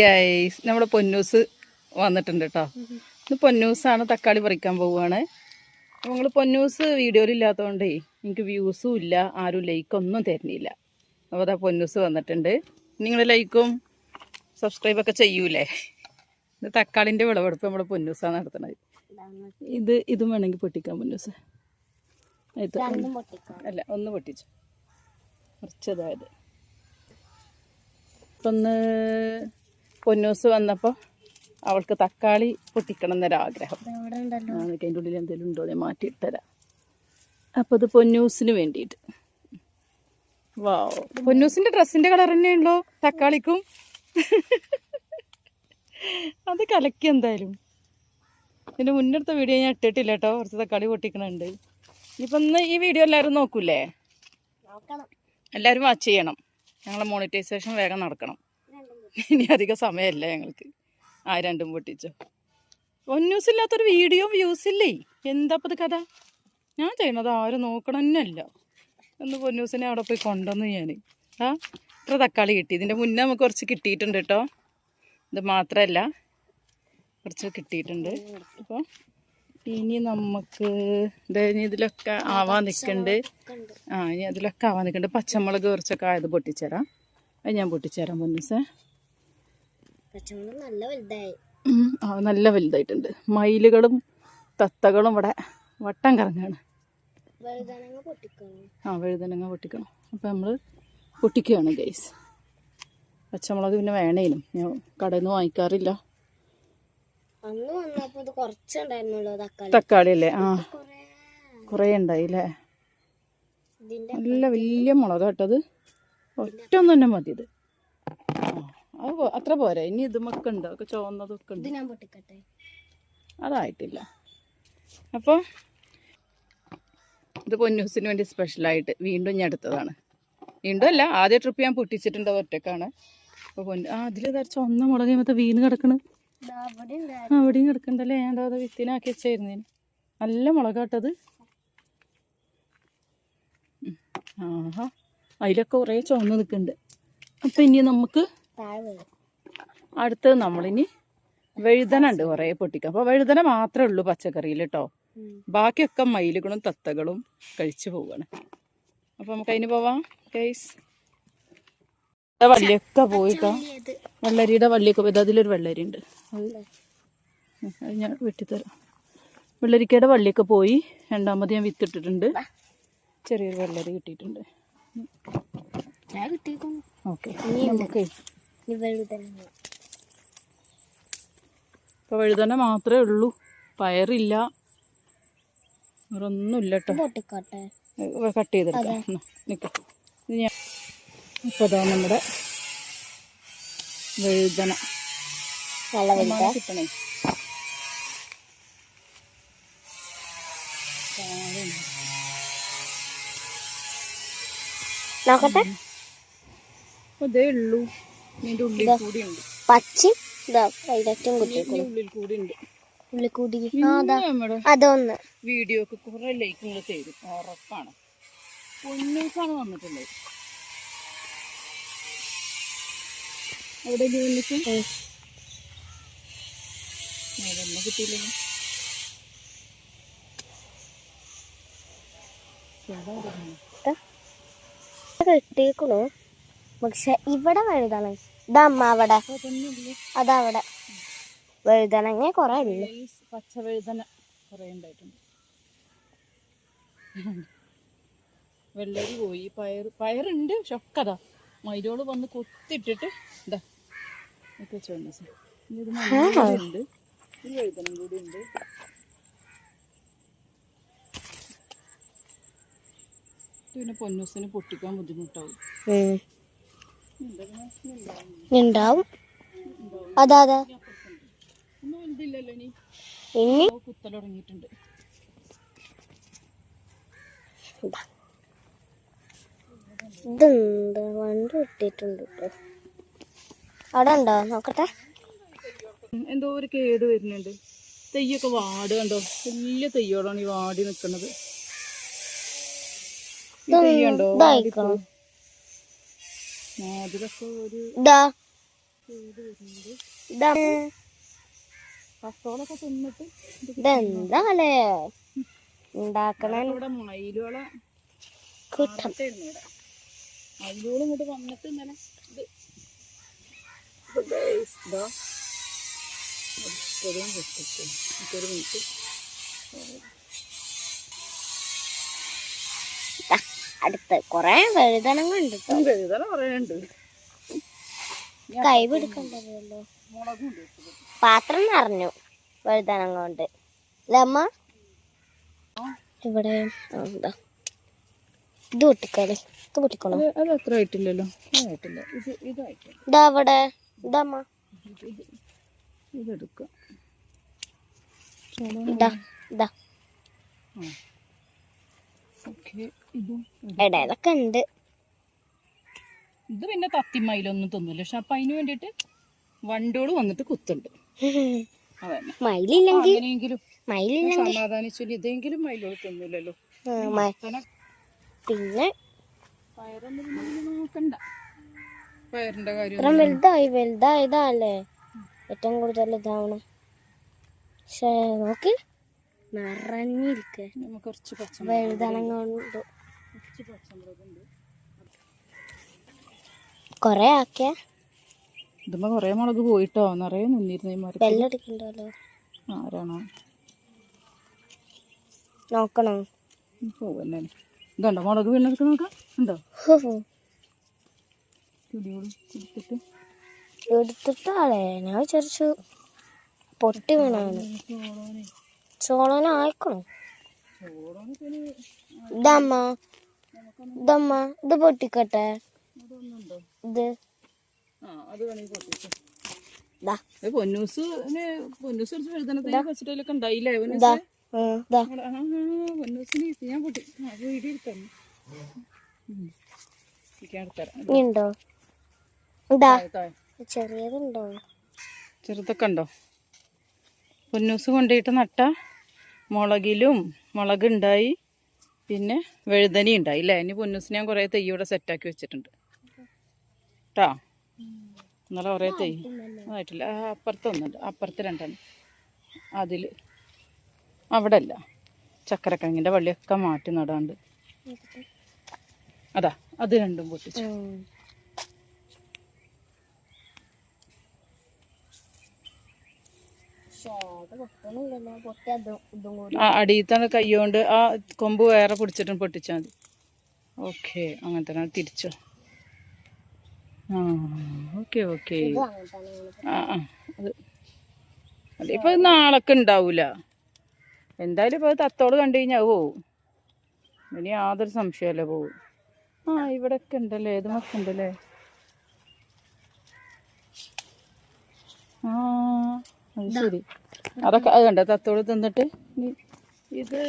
Guys നമ്മുടെ പൊന്നൂസ് വന്നിട്ടുണ്ട് കേട്ടോ ഇന്ന് പൊന്നൂസാണ് തക്കാളി പറിക്കാൻ പോവുകയാണ്. നിങ്ങൾ പൊന്നൂസ് വീഡിയോയിൽ ഇല്ലാത്തതുകൊണ്ടേ എനിക്ക് വ്യൂസും ഇല്ല ആരും ലൈക്കൊന്നും തരുന്നില്ല. അപ്പോൾ അതാ പൊന്നൂസ് വന്നിട്ടുണ്ട്. നിങ്ങൾ ലൈക്കും സബ്സ്ക്രൈബൊക്കെ ചെയ്യൂലേ? ഇത് തക്കാളിന്റെ വിളവെടുപ്പ് നമ്മുടെ പൊന്നൂസാണ് നടത്തുന്നത്. ഇത് ഇതും വേണമെങ്കിൽ പൊട്ടിക്കാം പൊന്നൂസ്. ഇത് അല്ല ഒന്ന് പൊട്ടിച്ചു. കുറച്ചതായത് ഇപ്പം പൊന്നൂസ് വന്നപ്പോൾ അവൾക്ക് തക്കാളി പൊട്ടിക്കണം എന്നൊരാഗ്രഹം. അതിന്റെ ഉള്ളിൽ എന്തെങ്കിലും ഉണ്ടോ? ഞാൻ മാറ്റിയിട്ടരാം. അപ്പോൾ ഇത് പൊന്നൂസിന് വേണ്ടിയിട്ട്. വാ പൊന്നൂസിന്റെ ഡ്രസ്സിന്റെ കളർ തന്നെയുണ്ടോ തക്കാളിക്കും. അത് കലക്കി എന്തായാലും. ഇതിന്റെ മുന്നെടുത്ത വീഡിയോ ഞാൻ ഇട്ടിട്ടില്ല കേട്ടോ. കുറച്ച് തക്കാളി പൊട്ടിക്കണുണ്ട്. ഇനിയിപ്പം ഇന്ന് ഈ വീഡിയോ എല്ലാവരും നോക്കൂലേ? എല്ലാവരും വാച്ച് ചെയ്യണം. ഞങ്ങളെ മോണിറ്റൈസേഷൻ വേഗം നടക്കണം. ഇനി അധികം സമയമല്ല ഞങ്ങൾക്ക്. ആ രണ്ടും പൊട്ടിച്ചോ. ഒന്നൂസ് ഇല്ലാത്തൊരു വീഡിയോ വ്യൂസ് ഇല്ലേ? എന്താ ഇത് കഥ? ഞാൻ ചെയ്യണത് ആരും നോക്കണം തന്നെയല്ല ഒന്ന് പൊന്നൂസിനെ അവിടെ പോയി കൊണ്ടുവന്നു ഞാൻ. ആ ഇത്ര തക്കാളി കിട്ടി. ഇതിന്റെ മുന്നേ നമുക്ക് കുറച്ച് കിട്ടിയിട്ടുണ്ട് കേട്ടോ. ഇത് മാത്രമല്ല കുറച്ച് കിട്ടിയിട്ടുണ്ട്. അപ്പോൾ ഇനി നമുക്ക് ഇനി ഇതിലൊക്കെ ആവാൻ നിൽക്കുന്നുണ്ട് ആ ഇനി അതിലൊക്കെ ആവാൻ നിൽക്കുന്നുണ്ട് പച്ചമുളക് കുറച്ചൊക്കെ ആയത് പൊട്ടിച്ചേരാം. അത് ഞാൻ പൊട്ടിച്ചേരാം പൊന്നൂസേ പച്ചമുളക് നല്ല വലുതായി. ആ നല്ല വലുതായിട്ടുണ്ട്. മയിലുകളും തത്തകളും ഇവിടെ വട്ടം കറങ്ങാണ്. ആ വഴുതനങ്ങ പൊട്ടിക്കണം. അപ്പം നമ്മൾ പൊട്ടിക്കുകയാണ് ഗൈസ് പച്ചമുളക് പിന്നെ വേണേലും. ഞാൻ കടയിൽ നിന്ന് വാങ്ങിക്കാറില്ല തക്കാളി. അല്ലേ ആ. കൊറേ ഉണ്ടായി അല്ലേ നല്ല വലിയ മുളക് കേട്ടത് ഒറ്റ ഒന്നും തന്നെ മതി ഇത് അത്ര പോരാ. ഇനി ഇത് ഉണ്ട്. ഒക്കെ ചുവന്നതൊക്കെ ഉണ്ട്. ഞാൻ പൊട്ടിക്കട്ടെ. അതായിട്ടില്ല. അപ്പോൾ ഇത് പൊന്നൂസിന് വേണ്ടി സ്പെഷ്യലായിട്ട് വീണ്ടും ഞാൻ എടുത്തതാണ് വീണ്ടും അല്ല ആദ്യ ട്രിപ്പ് ഞാൻ പൊട്ടിച്ചിട്ടുണ്ട് ഒറ്റക്കാണ്. അപ്പോൾ പൊന്നു ആ അതിൽ ഒന്ന് മുളക് മറ്റേ വീണ് കിടക്കണ്. അവിടെയും കിടക്കണ്ടല്ലേ? ഞാൻ അത് വിത്തിനാക്കി വെച്ചായിരുന്നു നല്ല മുളകാട്ടത് ഉം. ആഹാ. അതിലൊക്കെ കുറേ ചുവന്ന് നിൽക്കുന്നുണ്ട് അപ്പം ഇനി നമുക്ക് അടുത്തത് നമ്മളിനി വഴുതന ഉണ്ട് കുറേ പൊട്ടിക്കുക അപ്പോൾ വഴുതന മാത്രമേ ഉള്ളൂ പച്ചക്കറിയിൽ കേട്ടോ. ബാക്കിയൊക്കെ മയിലുകളും തത്തകളും കഴിച്ചു പോവുകയാണ് അപ്പോൾ നമുക്ക് അതിന് പോവാം കേസ് വള്ളിയൊക്കെ പോയിട്ടോ വെള്ളരിയുടെ വള്ളിയൊക്കെ പോയത് അതിലൊരു വെള്ളരി ഉണ്ട്. അത് ഞാൻ വെട്ടിത്തരാം. വെള്ളരിക്കയുടെ വള്ളിയൊക്കെ പോയി. രണ്ടാമത് ഞാൻ വിത്തിട്ടിട്ടുണ്ട്. ചെറിയൊരു വെള്ളരി കിട്ടിയിട്ടുണ്ട്. ഓക്കെ നമുക്ക് ഇപ്പോൾ വഴുതന മാത്രമേ ഉള്ളൂ. പയറില്ല. വേറെ ഒന്നുമില്ല കേട്ടോ കട്ട് ചെയ്തെടുക്കാം. നിൽക്കാം ഇത് ഞാൻ ഇപ്പോൾ അതാ നമ്മുടെ വഴുതന. കിട്ടണേ. നോക്കട്ടെ. അതേ ഉള്ളൂ. പച്ച. അതൊന്ന്. വീഡിയോക്ക് കുറെ ലൈക്ക് നിങ്ങൾ തരും. ഉറപ്പാണ്. പൊന്നേക്കാണ് വന്നിട്ടുള്ളത് അവിടെ. കിട്ടിയേക്കണു. പക്ഷെ ഇവിടെ വഴുതണ ഇതമ്മ അവിടെ. അതവിടെ വഴുതനങ്ങ കൊറേ ഉള്ളു പച്ച വഴുതന കുറേ ഉണ്ടായിട്ടുണ്ട്. വെള്ളരി പോയി. പയർ പയറുണ്ട് പക്ഷെ ഒക്കെ അതാ. മയിലോട് വന്ന് കൊത്തിട്ടിട്ട് ഇതാ. ഒക്കെ വെച്ചോണ്ട് സാർ ഇത് ഉണ്ട്. വഴുതനം കൂടി ഉണ്ട്. പിന്നെ പൊന്നൂസിന് പൊട്ടിക്കാൻ ബുദ്ധിമുട്ടാവും. ഉണ്ടാവും അതാ അതാ. ഇനി തുടങ്ങിയിട്ടുണ്ട് ഇതെന്താ? വണ്ട് കിട്ടിയിട്ടുണ്ട് കേട്ടോ അവിടെ ഉണ്ടോ? നോക്കട്ടെ. എന്തോ ഒരു കേട് വരുന്നുണ്ട്. തെയ്യൊക്കെ വാട് കണ്ടോ? വലിയ തെയ്യോടാണ് ഈ വാടി നിൽക്കുന്നത് തെയ്യുണ്ടോ അതിലൊക്കെ ഒരു ഇതാ ഇതാ കത്തോളൊക്കെ തിന്നിട്ട് ഇതെന്താലേ ഉണ്ടാക്കണ. ഇവിടെ മയിലുകളെ കൂട്ടം മയിലുകൾ ഇങ്ങോട്ട് വന്നിട്ട് ഇങ്ങനെ ഇത് ഇത്. ഒരിക്കലും വെച്ചിട്ട് എനിക്കൊരു മിനിറ്റ്. അടുത്ത് കൊറേ വഴുതനങ്ങ ഉണ്ട് ട്ടോ. വലുതല പറയുന്നുണ്ട് കൈ പിടിക്കണ്ടല്ലോ പാത്രം നിറഞ്ഞു വഴുതനങ്ങ കൊണ്ട് അമ്മ? ഇവിടെ എന്താ ഇതാ. ഇത് പൊട്ടിക്കളി. ഇത് പൊട്ടിക്കണോ അത് അത് അത്ര ആയിട്ടില്ലല്ലോ. ആയിട്ടില്ല. ഇത് ഇതാ അവിടെ. ഇതമ്മ ഇതെടുക്കാം ഇതാ ഇതും ഇടയിലൊക്കെ ഉണ്ട്. ഇത് പിന്നെ തത്തിമയിലൊന്നും തിന്നില്ല. പക്ഷെ അപ്പൊ അതിന് വേണ്ടിട്ട് വണ്ടിയോട് വന്നിട്ട് കുത്തുണ്ട്. മയിലില്ലെങ്കിൽ സമാധാനിച്ചില്ല ഇതെങ്കിലും മയിലോട് തിന്നില്ലല്ലോ. പിന്നെ പയറൊന്നും നോക്കണ്ട. പയറിന്റെ കാര്യം ഏറ്റവും കൂടുതൽ ഇതാവണം. പക്ഷേ നോക്ക്. നിറഞ്ഞിരിക്ക. കുറച്ച് വഴുതനങ്ങ കൊണ്ട് കൊറേ ആക്കിയ. ഇതുമ്പോ കൊറേ മുളക് പോയിട്ടോ? നിറയെ നിന്നിരുന്നു ആരാണോ? നോക്കണോ? പോവല്ലേ. ഇതുണ്ടോ? മുളക് വീണെടുത്ത് നോക്കാം. ഉണ്ടോ? ചുടിയോട് എടുത്തിട്ടാളേ ഞാൻ വിചാരിച്ചു പൊട്ടി വീണാണ് ചോളോനെ ആയിക്കണം ഇതമ്മ ഇതമ്മ ഇത് പൊട്ടിക്കട്ടെ. ഇത്. പൊന്നൂസിന് പൊന്നൂസ് കുറച്ച് വെച്ചിട്ടൊക്കെ ഉണ്ടായില്ലേ പൊന്നൂസിന് ഞാൻ പൊട്ടി. വീഡിയോ ഉണ്ടോ. ചെറിയതുണ്ടോ? ചെറുതൊക്കെ ഉണ്ടോ? പൊന്നൂസ് കൊണ്ടുപോയിട്ട് നട്ട? മുളകിലും മുളകുണ്ടായി. പിന്നെ വെഴുതനി ഉണ്ടായി അല്ലേ ഇനി പൊന്നൂസിന് ഞാൻ കുറേ ഇവിടെ സെറ്റാക്കി വെച്ചിട്ടുണ്ട്. കേട്ടോ ഇന്നലെ കുറേ തെയ്യ്. ആയിട്ടില്ല. അപ്പുറത്ത് ഒന്നുണ്ട്. അപ്പുറത്ത് രണ്ടെണ്ണം. അതിൽ അവിടെ അല്ല ചക്കരക്കിഴങ്ങിന്റെ വള്ളിയൊക്കെ മാറ്റി നടാണ്ട്. അതാ അത് രണ്ടും പൊട്ടിച്ചു ഉം. ശ്ശേ, അത് പൊട്ടണില്ലല്ലോ. പൊട്ടി അതും ഇതും കൂടി. ആ അടിയത്താണ് കൈകൊണ്ട് ആ കൊമ്പ് വേറെ പിടിച്ചിട്ടും പൊട്ടിച്ചാൽ മതി. ഓക്കെ അങ്ങനെ തന്നെ തിരിച്ചോ. ആ ഓക്കെ ഓക്കെ. ആ ആ അത്. അതിപ്പോൾ ഇത് നാളൊക്കെ ഉണ്ടാവൂല. എന്തായാലും ഇപ്പൊ തത്തോട് കണ്ടു കഴിഞ്ഞാൽ പോവും. ഇനി യാതൊരു സംശയമല്ല പോവും. ആ ഇവിടെയൊക്കെ ഉണ്ടല്ലേ? ഇതുമൊക്കെ ഉണ്ടല്ലേ? ആ അത് ശരി. അതൊക്കെ അത് കണ്ട? തത്തോട് തിന്നിട്ട്? ഇത്.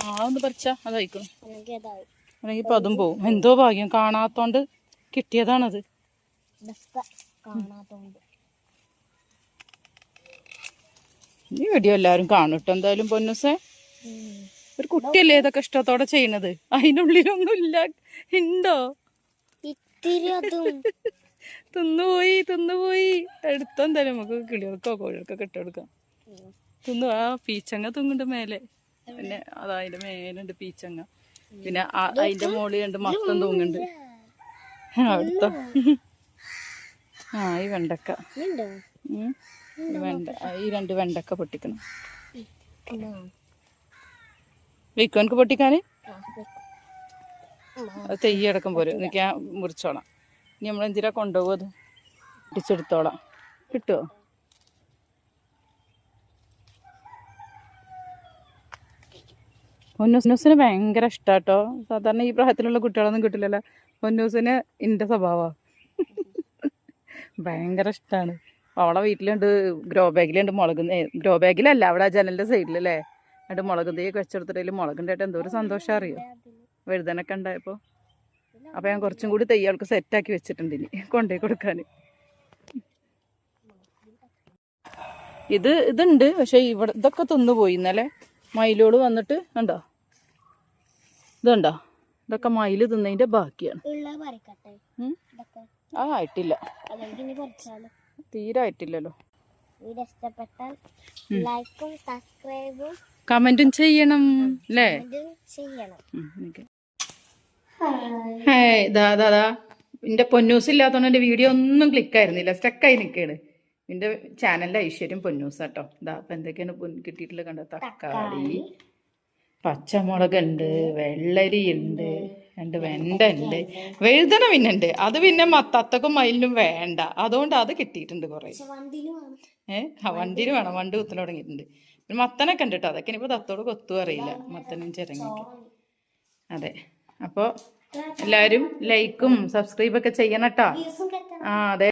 ആ ഒന്ന് പറിച്ച അതായിക്കോ അല്ലെങ്കിൽ ഇപ്പം അതും പോവും. എന്തോ ഭാഗ്യം. കാണാത്തോണ്ട് കിട്ടിയതാണത്. ഈ വീഡിയോ എല്ലാവരും കാണിട്ടോ എന്തായാലും പൊന്നുസേ ഒരു കുട്ടിയല്ലേ ഇതൊക്കെ ഇഷ്ടത്തോടെ ചെയ്യണത്? അതിനുള്ളിലൊന്നും ഇല്ല ഉണ്ടോ ഇത്തിരി തിന്നുപോയി തിന്നുപോയി. എടുത്തെന്തായാലും നമുക്ക് കിളികൾക്കോ കോഴികൾക്കൊക്കെ ഇട്ട് കൊടുക്കാം തിന്നു ആ പീച്ചങ്ങ തിങ്ങുണ്ട് മേലെ. പിന്നെ അതാ അതിന്റെ മേലുണ്ട് പീച്ചങ്ങ. പിന്നെ അതിന്റെ മോളി ഉണ്ട് മത്തം തൂങ്ങുന്നുണ്ട്. അടുത്ത ആ ഈ വെണ്ടക്ക. വെണ്ട ഈ രണ്ട് വെണ്ടക്ക പൊട്ടിക്കണം. ഉം. പൊട്ടിക്കാനേ? തെയ്യടക്കം പോരും എന്നിട്ട് ഞാൻ മുറിച്ചോളാം. ഇനി നമ്മൾ എന്തിനാ കൊണ്ടുപോകും അത്? പിടിച്ചെടുത്തോളാം. കിട്ടുമോ പൊന്നൂസിനൂസിന് ഭയങ്കര ഇഷ്ടാട്ടോ. സാധാരണ ഈ പ്രായത്തിലുള്ള കുട്ടികളൊന്നും കിട്ടില്ലല്ലോ. പൊന്നൂസിന് എന്റെ സ്വഭാവമാണ് ഭയങ്കര ഇഷ്ടമാണ് അവളെ വീട്ടിലുണ്ട് ഗ്രോ ബാഗിലുണ്ട് മുളക് ഗ്രോ ബാഗിലല്ല അവിടെ ആ ജനലിന്റെ സൈഡിലല്ലേ? എന്നിട്ട് മുളക് തൈയൊക്കെ മുളകിന്റെ മുളകുണ്ടായിട്ട് എന്തോ ഒരു സന്തോഷം അറിയോ? വഴുതനൊക്കെ ഉണ്ടായപ്പോൾ അപ്പോൾ ഞാൻ കുറച്ചും കൂടി തയ്യാൾക്ക് സെറ്റാക്കി വെച്ചിട്ടുണ്ട് ഇനി. കൊണ്ടുപോയി കൊടുക്കാൻ. ഇത് ഇതുണ്ട് പക്ഷേ ഇവിടെ ഇതൊക്കെ തിന്നുപോയി ഇന്നലെ. മയിലോട് വന്നിട്ട് ഉണ്ടോ ഇതുണ്ടോ? ഇതൊക്കെ മയിൽ തിന്നതിന്റെ ബാക്കിയാണ്. ആ ആയിട്ടില്ല. തീരായിട്ടില്ലല്ലോ തീരെ ആയിട്ടില്ലല്ലോ. കമന്റും ചെയ്യണം അല്ലേ? ചെയ്യണം. നിക്ക്. ദാ ദാ ദാ. പൊന്നൂസ് ഇല്ലാത്തതുകൊണ്ട് എന്റെ വീഡിയോ ഒന്നും ക്ലിക്ക് ആയിരുന്നില്ല. സ്റ്റക്കായി നിൽക്കുകയാണ് എന്റെ ചാനലിന്റെ ഐശ്വര്യം പൊന്നൂസ് കേട്ടോ ഇതാ അപ്പൊ എന്തൊക്കെയാണ് കിട്ടിയിട്ടുള്ളത് കണ്ടോ? തക്കാളി പച്ചമുളക് ഉണ്ട് വെള്ളരി ഉണ്ട് രണ്ട് വെണ്ട ഉണ്ട് വെഴുതന പിന്നെ ഉണ്ട് അത് പിന്നെ മത്തത്തക്കും മയിലിനും വേണ്ട. അതുകൊണ്ട് അത് കിട്ടിയിട്ടുണ്ട് കുറെ. ഏഹ് വണ്ടിന് വണ്ടിയിൽ വേണം. വണ്ടി കുത്തൽ തുടങ്ങിയിട്ടുണ്ട്. പിന്നെ മത്തനൊക്കെ ഉണ്ട് കേട്ടോ അതൊക്കെ ഇനിയിപ്പോൾ തത്തോട് കൊത്തും അറിയില്ല മത്തനും ചിരങ്ങൊക്കെ അതെ. അപ്പോൾ എല്ലാവരും ലൈക്കും സബ്സ്ക്രൈബൊക്കെ ചെയ്യണം കേട്ടോ. ആ അതെ.